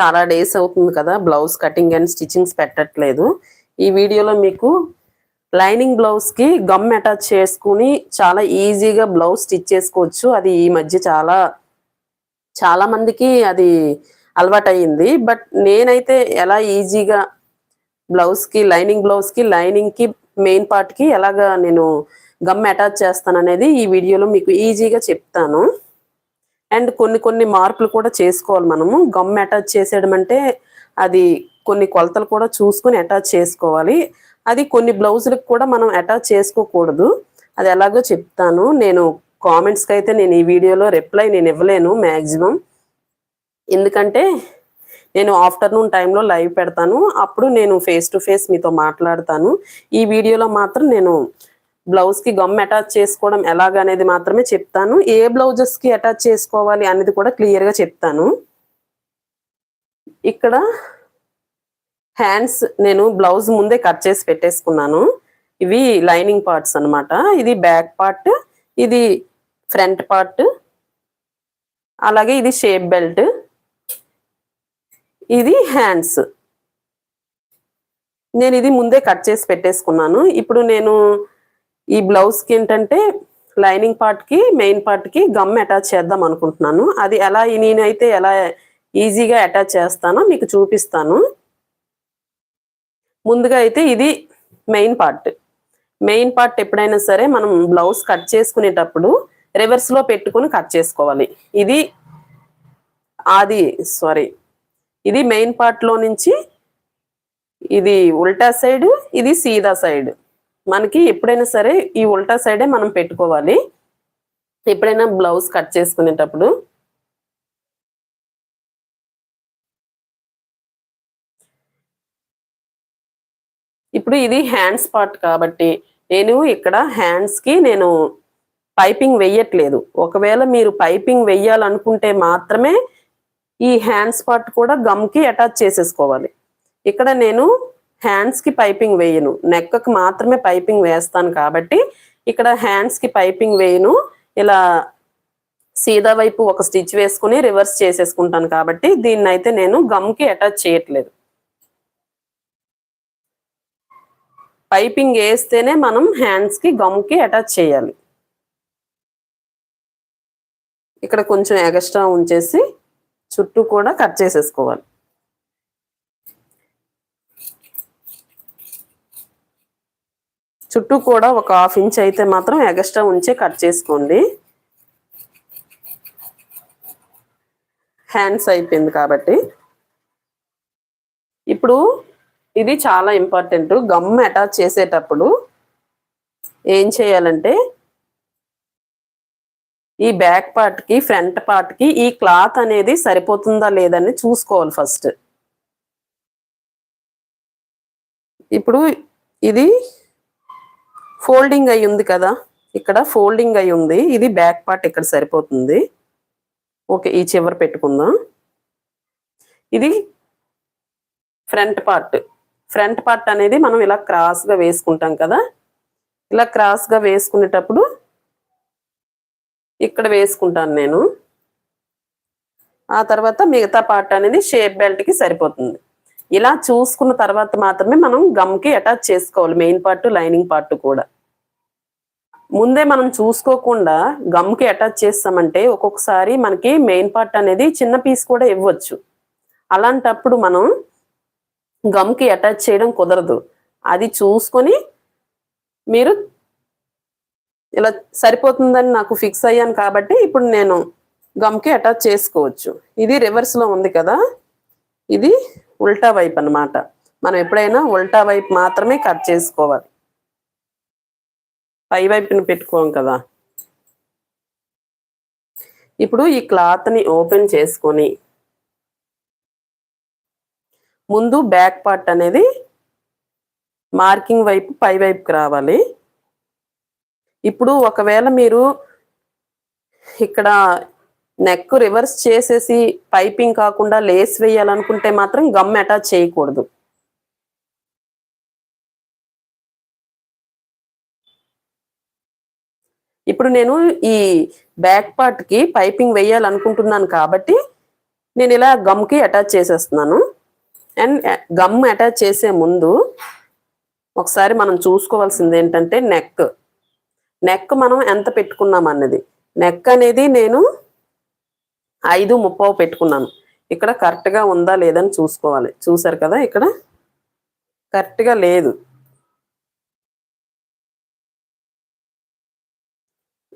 చాలా డేస్ అవుతుంది కదా బ్లౌజ్ కటింగ్ అండ్ స్టిచ్చింగ్స్ పెట్టట్లేదు. ఈ వీడియోలో మీకు లైనింగ్ బ్లౌజ్కి గమ్ అటాచ్ చేసుకుని చాలా ఈజీగా బ్లౌజ్ స్టిచ్ చేసుకోవచ్చు. అది ఈ మధ్య చాలా చాలా మందికి అది అలవాటు బట్ నేనైతే ఎలా ఈజీగా బ్లౌజ్కి లైనింగ్ బ్లౌజ్కి లైనింగ్కి మెయిన్ పార్ట్కి ఎలాగా నేను గమ్ అటాచ్ చేస్తాను అనేది ఈ వీడియోలో మీకు ఈజీగా చెప్తాను. అండ్ కొన్ని కొన్ని మార్పులు కూడా చేసుకోవాలి మనము. గమ్ అటాచ్ చేసేయడం అంటే అది కొన్ని కొలతలు కూడా చూసుకొని అటాచ్ చేసుకోవాలి. అది కొన్ని బ్లౌజులకు కూడా మనం అటాచ్ చేసుకోకూడదు. అది ఎలాగో చెప్తాను. నేను కామెంట్స్కి అయితే నేను ఈ వీడియోలో రిప్లై నేను ఇవ్వలేను మ్యాక్సిమం ఎందుకంటే నేను ఆఫ్టర్నూన్ టైంలో లైవ్ పెడతాను. అప్పుడు నేను ఫేస్ టు ఫేస్ మీతో మాట్లాడతాను. ఈ వీడియోలో మాత్రం నేను బ్లౌజ్కి గమ్ అటాచ్ చేసుకోవడం ఎలాగనేది మాత్రమే చెప్తాను. ఏ బ్లౌజెస్కి అటాచ్ చేసుకోవాలి అనేది కూడా క్లియర్గా చెప్తాను. ఇక్కడ హ్యాండ్స్ నేను బ్లౌజ్ ముందే కట్ చేసి పెట్టేసుకున్నాను. ఇవి లైనింగ్ పార్ట్స్ అన్నమాట. ఇది బ్యాక్ పార్ట్ ఇది ఫ్రంట్ పార్ట్ అలాగే ఇది షేప్ బెల్ట్ ఇది హ్యాండ్స్ నేను ఇది ముందే కట్ చేసి పెట్టేసుకున్నాను. ఇప్పుడు నేను ఈ బ్లౌజ్కి ఏంటంటే లైనింగ్ పార్ట్కి మెయిన్ పార్ట్కి గమ్ అటాచ్ చేద్దాం అనుకుంటున్నాను. అది ఎలా నేనైతే ఎలా ఈజీగా అటాచ్ చేస్తానో మీకు చూపిస్తాను. ముందుగా అయితే ఇది మెయిన్ పార్ట్. మెయిన్ పార్ట్ ఎప్పుడైనా సరే మనం బ్లౌజ్ కట్ చేసుకునేటప్పుడు రివర్స్లో పెట్టుకుని కట్ చేసుకోవాలి. ఇది అది సారీ ఇది మెయిన్ పార్ట్లో నుంచి ఇది ఉల్టా సైడ్ ఇది సీదా సైడ్. మనకి ఎప్పుడైనా సరే ఈ ఉల్టా సైడే మనం పెట్టుకోవాలి. ఎప్పుడైనా బ్లౌజ్ కట్ చేసుకునేటప్పుడు. ఇప్పుడు ఇది హ్యాండ్స్ పార్ట్ కాబట్టి నేను ఇక్కడ హ్యాండ్స్కి నేను పైపింగ్ వెయ్యట్లేదు ఒకవేళ మీరు పైపింగ్ వెయ్యాలనుకుంటే మాత్రమే ఈ హ్యాండ్స్ పార్ట్ కూడా గమ్కి అటాచ్ చేసేసుకోవాలి. ఇక్కడ నేను హ్యాండ్స్కి పైపింగ్ వేయను. నెక్కకు మాత్రమే పైపింగ్ వేస్తాను కాబట్టి ఇక్కడ హ్యాండ్స్కి పైపింగ్ వేయను. ఇలా సీదా వైపు ఒక స్టిచ్ వేసుకుని రివర్స్ చేసేసుకుంటాను కాబట్టి దీన్ని అయితే నేను గమ్కి అటాచ్ చేయట్లేదు. పైపింగ్ వేస్తేనే మనం హ్యాండ్స్కి గమ్కి అటాచ్ చేయాలి. ఇక్కడ కొంచెం ఎగస్ట్రా ఉంచేసి చుట్టూ కూడా కట్ చేసేసుకోవాలి. చుట్టూ కూడా ఒక హాఫ్ ఇంచ్ అయితే మాత్రం ఎగస్ట్రా ఉంచే కట్ చేసుకోండి. హ్యాండ్స్ అయిపోయింది కాబట్టి. ఇప్పుడు ఇది చాలా ఇంపార్టెంట్ గమ్ అటాచ్ చేసేటప్పుడు ఏం చేయాలంటే ఈ బ్యాక్ పార్ట్కి ఫ్రంట్ పార్ట్కి ఈ క్లాత్ అనేది సరిపోతుందా లేదని చూసుకోవాలి ఫస్ట్ ఇప్పుడు ఇది ఫోల్డింగ్ అయి ఉంది కదా? ఇక్కడ ఫోల్డింగ్ అయి ఉంది. ఇది బ్యాక్ పార్ట్ ఇక్కడ సరిపోతుంది. ఓకే ఈ చివర పెట్టుకుందాం. ఇది ఫ్రంట్ పార్ట్. ఫ్రంట్ పార్ట్ అనేది మనం ఇలా క్రాస్గా వేసుకుంటాం కదా? ఇలా క్రాస్గా వేసుకునేటప్పుడు ఇక్కడ వేసుకుంటాను నేను. ఆ తర్వాత మిగతా పార్ట్ అనేది షేప్ బెల్ట్కి సరిపోతుంది. ఇలా చూసుకున్న తర్వాత మాత్రమే మనం గమ్కి అటాచ్ చేసుకోవాలి. మెయిన్ పార్ట్ లైనింగ్ పార్ట్ కూడా. ముందే మనం చూసుకోకుండా గమ్కి అటాచ్ చేస్తామంటే ఒక్కొక్కసారి మనకి మెయిన్ పార్ట్ అనేది చిన్న పీస్ కూడా ఇవ్వచ్చు. అలాంటప్పుడు మనం గమ్కి అటాచ్ చేయడం కుదరదు. అది చూసుకొని మీరు ఇలా సరిపోతుందని నాకు ఫిక్స్ అయ్యాను కాబట్టి ఇప్పుడు నేను గమ్కి అటాచ్ చేసుకోవచ్చు. ఇది రివర్స్లో ఉంది కదా? ఇది ఉల్టా వైపు అన్నమాట. మనం ఎప్పుడైనా ఉల్టా వైపు మాత్రమే కట్ చేసుకోవాలి. పై వైపుని పెట్టుకోం కదా. ఇప్పుడు ఈ క్లాత్ని ఓపెన్ చేసుకొని ముందు బ్యాక్ పార్ట్ అనేది మార్కింగ్ వైపు పై వైపుకి రావాలి. ఇప్పుడు ఒకవేళ మీరు ఇక్కడ నెక్ రివర్స్ చేసేసి పైపింగ్ కాకుండా లేస్ వేయాలనుకుంటే మాత్రం గమ్ అటాచ్ చేయకూడదు. ఇప్పుడు నేను ఈ బ్యాక్ పార్ట్కి పైపింగ్ వేయాలనుకుంటున్నాను కాబట్టి నేను ఇలా గమ్కి అటాచ్ చేసేస్తున్నాను. అండ్ గమ్ అటాచ్ చేసే ముందు ఒకసారి మనం చూసుకోవాల్సింది ఏంటంటే నెక్ నెక్ మనం ఎంత పెట్టుకున్నాం అన్నది. నెక్ అనేది నేను ఐదు ముప్పావు పెట్టుకున్నాను. ఇక్కడ కరెక్ట్గా ఉందా లేదని చూసుకోవాలి. చూసారు కదా ఇక్కడ? కరెక్ట్గా లేదు.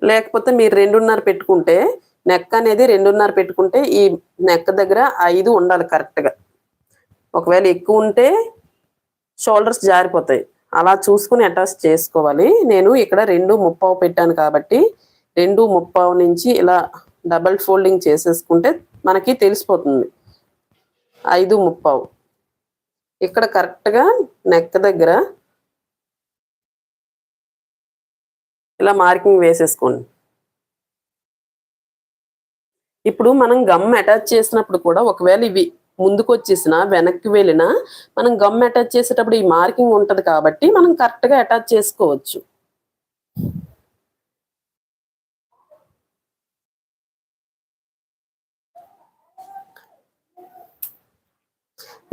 లేకపోతే మీరు రెండున్నర పెట్టుకుంటే నెక్ అనేది రెండున్నర పెట్టుకుంటే ఈ నెక్ దగ్గర ఐదు ఉండాలి కరెక్ట్గా. ఒకవేళ ఎక్కువ ఉంటే షోల్డర్స్ జారిపోతాయి. అలా చూసుకుని అటాచ్ చేసుకోవాలి. నేను ఇక్కడ రెండు ముప్పావు పెట్టాను కాబట్టి రెండు ముప్పావు నుంచి ఇలా డబల్ ఫోల్డింగ్ చేసేసుకుంటే మనకి తెలిసిపోతుంది. ఐదు ముప్పావు. ఇక్కడ కరెక్ట్గా నెక్ దగ్గర ఇలా మార్కింగ్ వేసేసుకోండి. ఇప్పుడు మనం గమ్ అటాచ్ చేసినప్పుడు కూడా ఒకవేళ ఇవి ముందుకు వచ్చేసినా వెనక్కి వెళ్ళినా మనం గమ్ అటాచ్ చేసేటప్పుడు ఈ మార్కింగ్ ఉంటుంది కాబట్టి మనం కరెక్ట్గా అటాచ్ చేసుకోవచ్చు.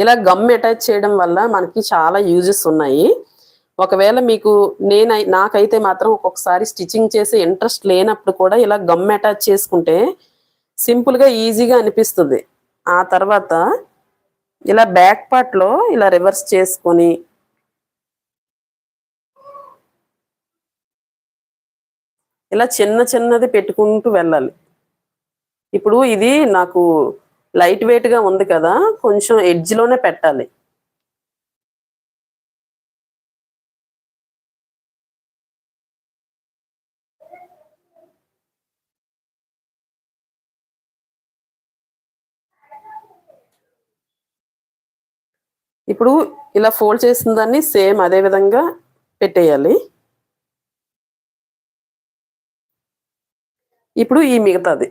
ఇలా గమ్ అటాచ్ చేయడం వల్ల మనకి చాలా యూజెస్ ఉన్నాయి. ఒకవేళ మీకు నేను నాకైతే మాత్రం ఒక్కొక్కసారి స్టిచ్చింగ్ చేసే ఇంట్రెస్ట్ లేనప్పుడు కూడా ఇలా గమ్ అటాచ్ చేసుకుంటే సింపుల్గా ఈజీగా అనిపిస్తుంది. ఆ తర్వాత ఇలా బ్యాక్ పార్ట్లో ఇలా రివర్స్ చేసుకొని ఇలా చిన్న చిన్నది పెట్టుకుంటూ వెళ్ళాలి. ఇప్పుడు ఇది నాకు లైట్ వెయిట్గా ఉంది కదా కొంచెం ఎడ్జ్లోనే పెట్టాలి. ఇప్పుడు ఇలా ఫోల్డ్ చేసిన దాన్ని సేమ్ అదే విధంగా పెట్టేయాలి. ఇప్పుడు ఈ మిగతాది.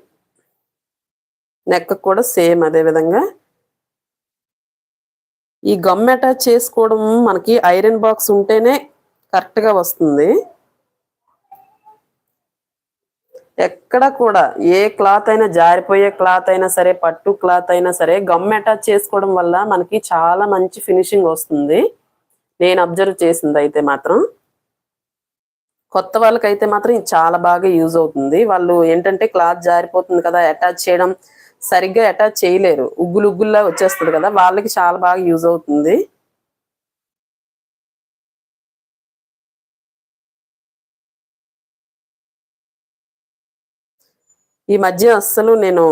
నెక్ కూడా సేమ్ అదే విధంగా. ఈ గమ్ అటాచ్ చేసుకోవడం మనకి ఐరన్ బాక్స్ ఉంటేనే కరెక్ట్గా వస్తుంది. ఎక్కడ కూడా ఏ క్లాత్ అయినా జారిపోయే క్లాత్ అయినా సరే పట్టు క్లాత్ అయినా సరే గమ్ అటాచ్ చేసుకోవడం వల్ల మనకి చాలా మంచి ఫినిషింగ్ వస్తుంది. నేను అబ్జర్వ్ చేసింది అయితే మాత్రం. కొత్త వాళ్ళకైతే మాత్రం ఇది చాలా బాగా యూజ్ అవుతుంది. వాళ్ళు ఏంటంటే క్లాత్ జారిపోతుంది కదా అటాచ్ చేయడం సరిగ్గా అటాచ్ చేయలేరు. ఉగ్గులు ఉగ్గుల్లా వచ్చేస్తుంది కదా వాళ్ళకి చాలా బాగా యూజ్ అవుతుంది. ఈ మధ్య అస్సలు నేను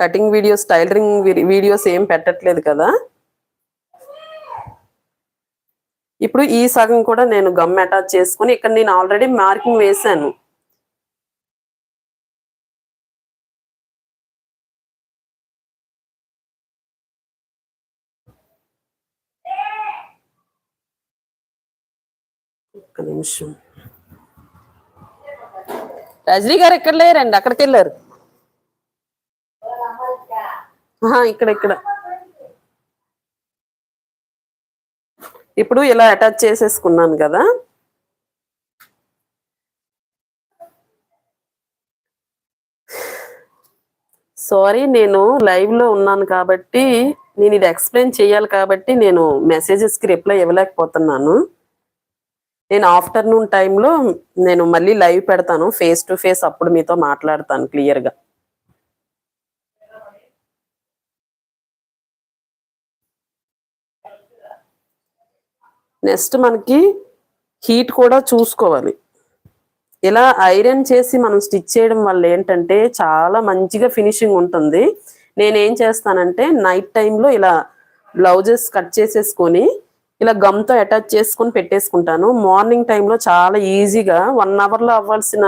కటింగ్ వీడియోస్ టైలరింగ్ వీడియోస్ ఏం పెట్టట్లేదు కదా. ఇప్పుడు ఈ సగం కూడా నేను గమ్ అటాచ్ చేసుకుని ఇక్కడ నేను ఆల్రెడీ మార్కింగ్ వేశాను. ఒక్క నిమిషం. రజనీ గారు ఎక్కడ లేరండి? అక్కడికి వెళ్ళారు. ఇక్కడ ఇక్కడ. ఇప్పుడు ఇలా అటాచ్ చేసేసుకున్నాను కదా. సారీ నేను లైవ్లో ఉన్నాను కాబట్టి నేను ఇది ఎక్స్ప్లెయిన్ చేయాలి కాబట్టి నేను మెసేజెస్కి రిప్లై ఇవ్వలేకపోతున్నాను. నేను ఆఫ్టర్నూన్ టైంలో నేను మళ్ళీ లైవ్ పెడతాను ఫేస్ టు ఫేస్ అప్పుడు మీతో మాట్లాడతాను క్లియర్గా. నెక్స్ట్ మనకి హీట్ కూడా చూసుకోవాలి. ఇలా ఐరన్ చేసి మనం స్టిచ్ చేయడం వల్ల ఏంటంటే చాలా మంచిగా ఫినిషింగ్ ఉంటుంది. నేనేం చేస్తానంటే నైట్ టైంలో ఇలా బ్లౌజెస్ కట్ చేసేసుకొని ఇలా గమ్తో అటాచ్ చేసుకొని పెట్టేసుకుంటాను. మార్నింగ్ టైంలో చాలా ఈజీగా వన్ అవర్లో అవ్వాల్సిన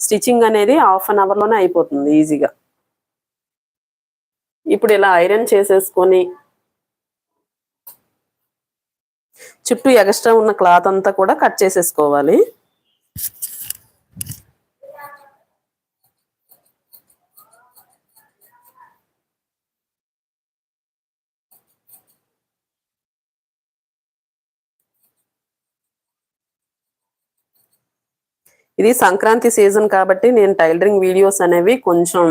స్టిచ్చింగ్ అనేది హాఫ్ అన్ అవర్లోనే అయిపోతుంది ఈజీగా ఇప్పుడు ఇలా ఐరన్ చేసేసుకొని చుట్టూ ఎక్స్ట్రా ఉన్న క్లాత్ అంతా కూడా కట్ చేసేసుకోవాలి. ఇది సంక్రాంతి సీజన్ కాబట్టి నేను టైలరింగ్ వీడియోస్ అనేవి కొంచెం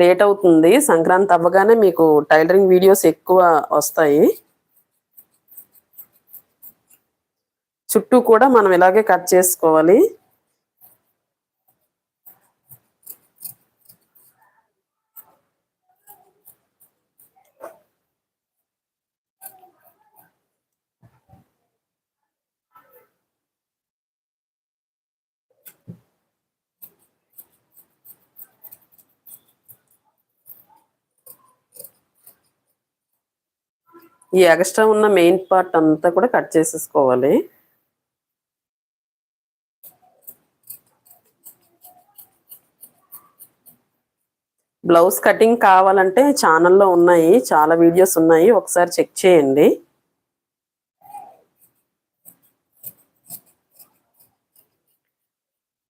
లేట్ అవుతుంది. సంక్రాంతి అవ్వగానే మీకు టైలరింగ్ వీడియోస్ ఎక్కువ వస్తాయి. చుట్టూ కూడా మనం ఇలాగే కట్ చేసుకోవాలి. ఈ ఎక్స్ట్రా ఉన్న మెయిన్ పార్ట్ అంతా కూడా కట్ చేసేసుకోవాలి. బ్లౌజ్ కటింగ్ కావాలంటే ఛానల్లో ఉన్నాయి చాలా వీడియోస్ ఉన్నాయి ఒకసారి చెక్ చేయండి.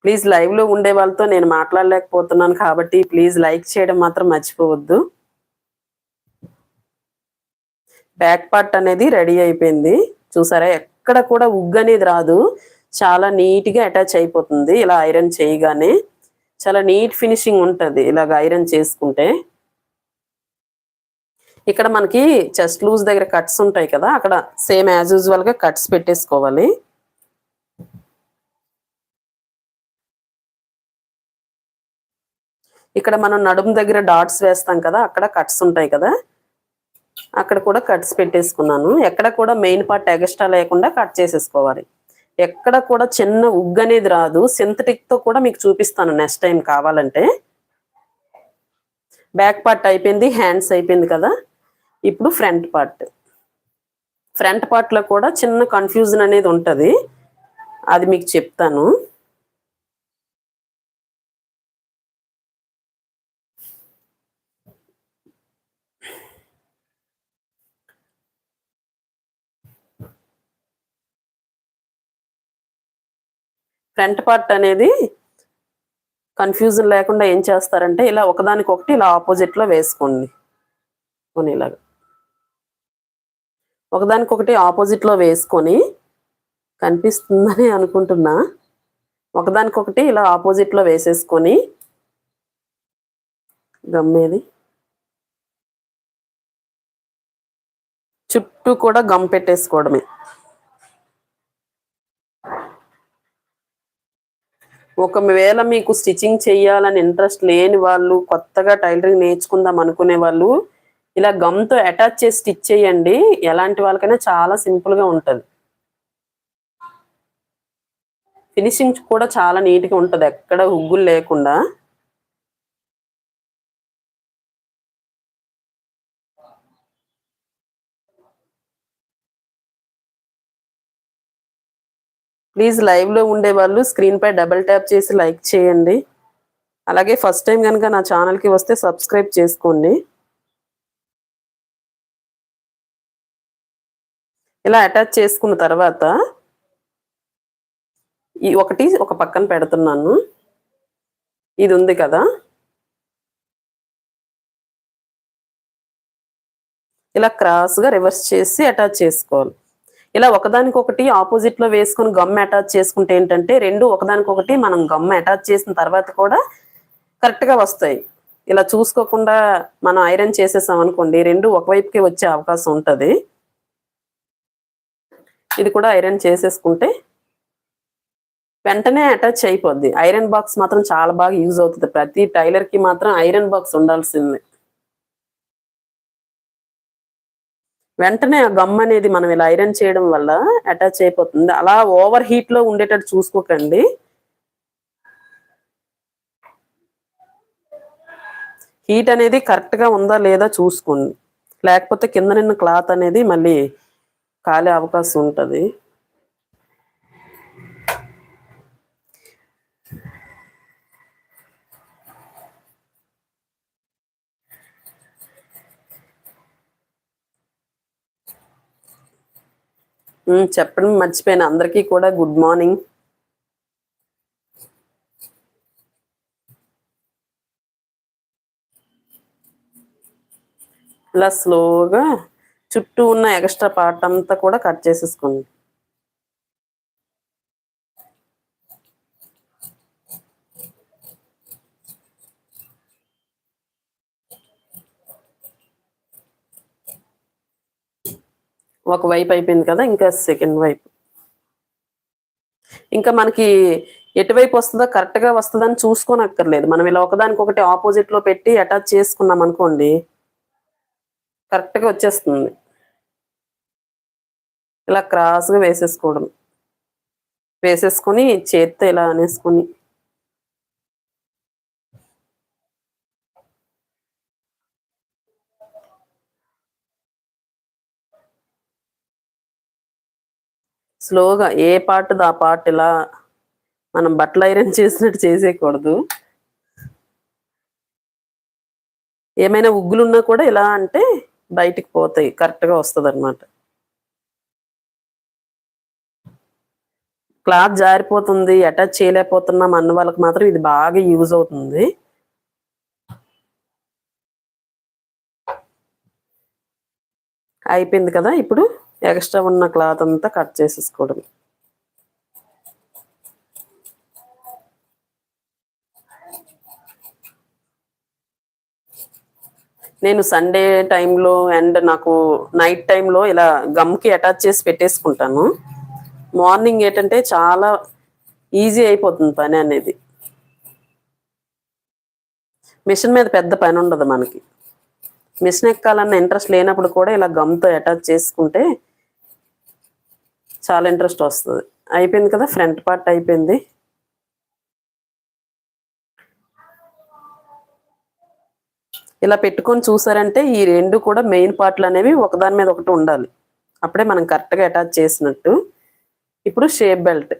ప్లీజ్ లైవ్లో ఉండే వాళ్ళతో నేను మాట్లాడలేకపోతున్నాను కాబట్టి ప్లీజ్ లైక్ చేయడం మాత్రం మర్చిపోవద్దు. బ్యాక్ పార్ట్ అనేది రెడీ అయిపోయింది. చూసారా? ఎక్కడ కూడా ఉగ్గు అనేది రాదు. చాలా నీట్గా అటాచ్ అయిపోతుంది. ఇలా ఐరన్ చేయగానే చాలా నీట్ ఫినిషింగ్ ఉంటుంది ఇలాగ ఐరన్ చేసుకుంటే. ఇక్కడ మనకి చెస్ట్ లూజ్ దగ్గర కట్స్ ఉంటాయి కదా అక్కడ సేమ్ యాజ్ యూజువల్గా కట్స్ పెట్టేసుకోవాలి. ఇక్కడ మనం నడుము దగ్గర డాట్స్ వేస్తాం కదా అక్కడ కట్స్ ఉంటాయి కదా. అక్కడ కూడా కట్స్ పెట్టేసుకున్నాను. ఎక్కడ కూడా మెయిన్ పార్ట్ ఎగస్ట్రా లేకుండా కట్ చేసేసుకోవాలి. ఎక్కడ కూడా చిన్న ఉగ్గు అనేది రాదు. సింథటిక్తో కూడా మీకు చూపిస్తాను నెక్స్ట్ టైం కావాలంటే. బ్యాక్ పార్ట్ అయిపోయింది హ్యాండ్స్ అయిపోయింది కదా. ఇప్పుడు ఫ్రంట్ పార్ట్. ఫ్రంట్ పార్ట్లో కూడా చిన్న కన్ఫ్యూజన్ అనేది ఉంటుంది. అది మీకు చెప్తాను. ఫ్రంట్ పార్ట్ అనేది కన్ఫ్యూజన్ లేకుండా ఏం చేస్తారంటే ఇలా ఒకదానికొకటి ఇలా ఆపోజిట్లో వేసుకోండి. కొని ఇలాగా ఒకదానికొకటి ఆపోజిట్లో వేసుకొని కనిపిస్తుందని అనుకుంటున్నా. ఒకదానికొకటి ఇలా ఆపోజిట్లో వేసేసుకొని గమ్మేది చుట్టూ కూడా గమ్ పెట్టేసుకోవడమే. ఒకవేళ మీకు స్టిచ్చింగ్ చేయాలని ఇంట్రెస్ట్ లేని వాళ్ళు కొత్తగా టైలరింగ్ నేర్చుకుందాం అనుకునే వాళ్ళు ఇలా గమ్తో అటాచ్ చేసి స్టిచ్ చేయండి. ఎలాంటి వాళ్ళకైనా చాలా సింపుల్గా ఫినిషింగ్ కూడా చాలా నీట్గా ఎక్కడ హుగ్గులు లేకుండా. ప్లీజ్ లైవ్లో ఉండే వాళ్ళు స్క్రీన్పై డబల్ ట్యాప్ చేసి లైక్ చేయండి. అలాగే ఫస్ట్ టైం కనుక నా ఛానల్కి వస్తే సబ్స్క్రైబ్ చేసుకోండి. ఇలా అటాచ్ చేసుకున్న తర్వాత ఈ ఒకటి ఒక పక్కన పెడుతున్నాను. ఇది ఉంది కదా? ఇలా క్రాస్గా రివర్స్ చేసి అటాచ్ చేసుకోవాలి. ఇలా ఒకదానికొకటి ఆపోజిట్లో వేసుకుని గమ్ అటాచ్ చేసుకుంటే ఏంటంటే రెండు ఒకదానికొకటి మనం గమ్ అటాచ్ చేసిన తర్వాత కూడా కరెక్ట్గా వస్తాయి. ఇలా చూసుకోకుండా మనం ఐరన్ చేసేసాం అనుకోండి రెండు ఒకవైపుకి వచ్చే అవకాశం ఉంటుంది. ఇది కూడా ఐరన్ చేసేసుకుంటే వెంటనే అటాచ్ అయిపోద్ది. ఐరన్ బాక్స్ మాత్రం చాలా బాగా యూజ్ అవుతుంది. ప్రతి టైలర్కి మాత్రం ఐరన్ బాక్స్ ఉండాల్సిందే. వెంటనే ఆ గమ్ అనేది మనం ఇలా ఐరన్ చేయడం వల్ల అటాచ్ అయిపోతుంది. అలా ఓవర్ హీట్లో ఉండేటట్టు చూసుకోకండి. హీట్ అనేది కరెక్ట్గా ఉందా లేదా చూసుకోండి. లేకపోతే కింద నిన్న క్లాత్ అనేది మళ్ళీ కాలే అవకాశం ఉంటుంది. చెప్పడం మర్చిపోయాను. అందరికీ కూడా గుడ్ మార్నింగ్ ఇలా స్లోగా చుట్టూ ఉన్న ఎక్స్ట్రా పార్ట్ అంతా కూడా కట్ చేసేసుకోండి. ఒక వైపు అయిపోయింది కదా ఇంకా సెకండ్ వైపు. ఇంకా మనకి ఎటువైపు వస్తుందో కరెక్ట్గా వస్తుందని చూసుకోనక్కర్లేదు. మనం ఇలా ఒకదానికి ఒకటి ఆపోజిట్లో పెట్టి అటాచ్ చేసుకున్నాం అనుకోండి కరెక్ట్గా వచ్చేస్తుంది. ఇలా క్రాస్గా వేసేసుకోవడం. వేసేసుకొని చేత్తో ఇలా అనేసుకొని స్లోగా ఏ పార్ట్ ఆ పార్ట్ ఇలా మనం బట్టలు ఐరన్ చేసినట్టు చేసేయకూడదు. ఏమైనా ఉగ్గులున్నా కూడా ఇలా అంటే బయటికి పోతాయి కరెక్ట్గా వస్తుంది అనమాట క్లాత్ జారిపోతుంది అటాచ్ చేయలేకపోతున్నాం అన్న వాళ్ళకి మాత్రం ఇది బాగా యూజ్ అవుతుంది. అయిపోయింది కదా ఇప్పుడు? ఎక్స్ట్రా ఉన్న క్లాత్ అంతా కట్ చేసేసుకోవడం నేను సండే టైంలో అండ్ నాకు నైట్ టైంలో ఇలా గమ్కి అటాచ్ చేసి పెట్టేసుకుంటాను. మార్నింగ్ ఏంటంటే చాలా ఈజీ అయిపోతుంది పని అనేది. మిషన్ మీద పెద్ద పని ఉండదు మనకి. మిషన్ ఎక్కాలన్న ఇంట్రెస్ట్ లేనప్పుడు కూడా ఇలా గమ్తో అటాచ్ చేసుకుంటే చాలా ఇంట్రెస్ట్ వస్తుంది. అయిపోయింది కదా ఫ్రంట్ పార్ట్ అయిపోయింది. ఇలా పెట్టుకొని చూసారంటే ఈ రెండు కూడా మెయిన్ పార్ట్లు అనేవి ఒకదాని మీద ఒకటి ఉండాలి. అప్పుడే మనం కరెక్ట్గా అటాచ్ చేసినట్టు. ఇప్పుడు షేప్ బెల్ట్.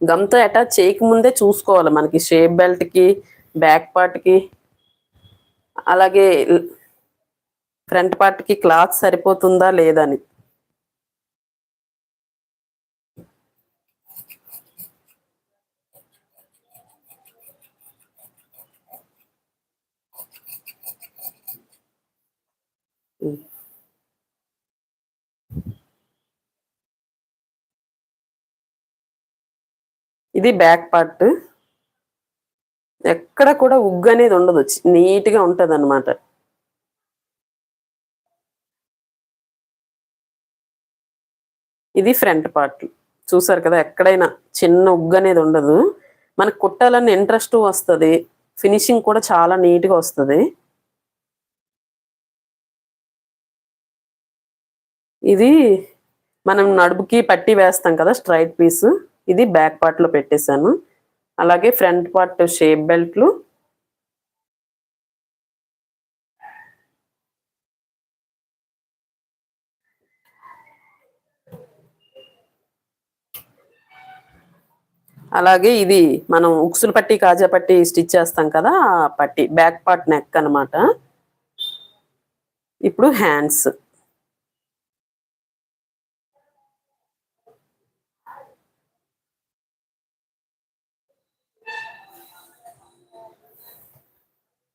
గమ్తో అటాచ్ చేయకముందే చూసుకోవాలి మనకి. షేప్ బెల్ట్కి బ్యాక్ పార్ట్కి. అలాగే ఫ్రంట్ పార్ట్కి క్లాత్ సరిపోతుందా లేదా అని ఇది బ్యాక్ పార్ట్. ఎక్కడ కూడా ఉగ్గు అనేది ఉండదు. నీట్గా ఉంటుంది అనమాట ఇది ఫ్రంట్ పార్ట్. చూసారు కదా ఎక్కడైనా చిన్న ఉగ్గు అనేది ఉండదు. మనకు కుట్టాలని ఇంట్రెస్ట్ వస్తుంది. ఫినిషింగ్ కూడా చాలా నీట్గా వస్తుంది. ఇది మనం నడుపుకి పట్టి వేస్తాం కదా స్ట్రైట్ పీస్ ఇది బ్యాక్ పార్ట్లో పెట్టేశాను. అలాగే ఫ్రంట్ పార్ట్ షేప్ బెల్ట్లు అలాగే ఇది మనం ఉక్సులు పట్టి కాజా పట్టి స్టిచ్ చేస్తాం కదా ఆ పట్టి బ్యాక్ పార్ట్ నెక్ అనమాట ఇప్పుడు హ్యాండ్స్.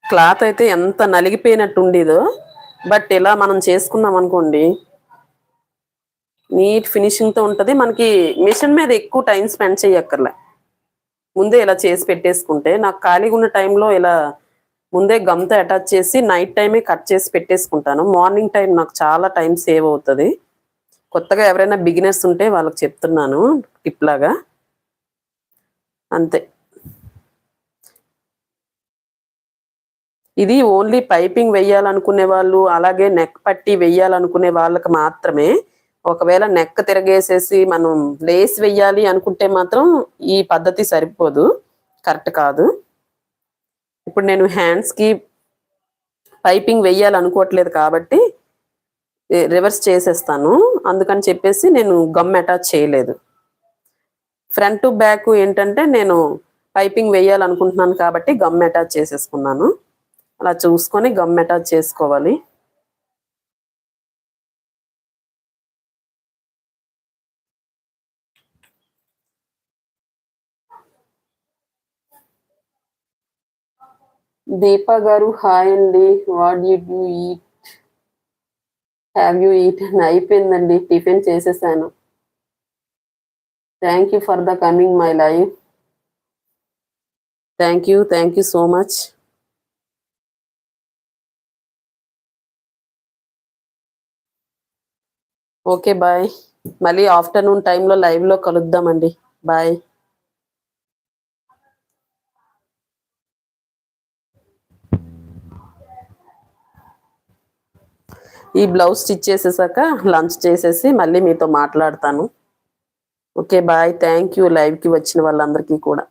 క్లాత్ అయితే ఎంత నలిగిపోయినట్టు ఉండేదో బట్ ఇలా మనం చేసుకున్నాం అనుకోండి. నీట్ ఫినిషింగ్తో ఉంటుంది. మనకి మిషన్ మీద ఎక్కువ టైం స్పెండ్ చేయక్కర్లే. ముందే ఇలా చేసి పెట్టేసుకుంటే నాకు ఖాళీగా ఉన్న టైంలో ఇలా ముందే గమ్తో అటాచ్ చేసి నైట్ టైమే కట్ చేసి పెట్టేసుకుంటాను. మార్నింగ్ టైం నాకు చాలా టైం సేవ్ అవుతుంది. కొత్తగా ఎవరైనా బిగినర్స్ ఉంటే వాళ్ళకి చెప్తున్నాను టిప్ లాగా. అంతే. ఇది ఓన్లీ పైపింగ్ వెయ్యాలనుకునే వాళ్ళు అలాగే నెక్ పట్టి వెయ్యాలనుకునే వాళ్ళకి మాత్రమే ఒకవేళ నెక్ తిరగేసేసి మనం లేస్ వెయ్యాలి అనుకుంటే మాత్రం ఈ పద్ధతి సరిపోదు. కరెక్ట్ కాదు. ఇప్పుడు నేను హ్యాండ్స్కి పైపింగ్ వెయ్యాలనుకోవట్లేదు కాబట్టి రివర్స్ చేసేస్తాను. అందుకని చెప్పేసి నేను గమ్ అటాచ్ చేయలేదు. ఫ్రంట్ బ్యాక్ ఏంటంటే నేను పైపింగ్ వేయాలనుకుంటున్నాను కాబట్టి గమ్ అటాచ్ చేసేసుకున్నాను. అలా చూసుకొని గమ్ అటాచ్ చేసుకోవాలి. దీప గారు హాయ్ అండి. What you do eat have you eat అని అయిపోయిందండి. టిఫిన్ చేసేసాను. Thank you for the coming my life thank you thank you so much okay bye మళ్ళీ ఆఫ్టర్నూన్ టైంలో లైవ్లో కలుద్దామండి. బాయ్ ఈ బ్లౌజ్ స్టిచ్ చేసేసాక లంచ్ చేసేసి మళ్ళీ మీతో మాట్లాడతాను. Okay bye. Thank you. లైవ్కి వచ్చిన వాళ్ళందరికీ కూడా.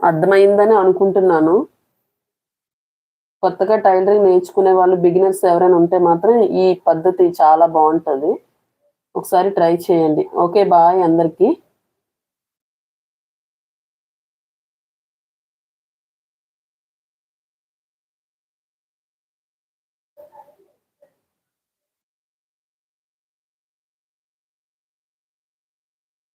అర్థమైందని అనుకుంటున్నాను. కొత్తగా టైలరింగ్ నేర్చుకునే వాళ్ళు బిగినర్స్ ఎవరైనా ఉంటే మాత్రం ఈ పద్ధతి చాలా బాగుంటుంది. ఒకసారి ట్రై చేయండి. ఓకే బాయ్ అందరికీ.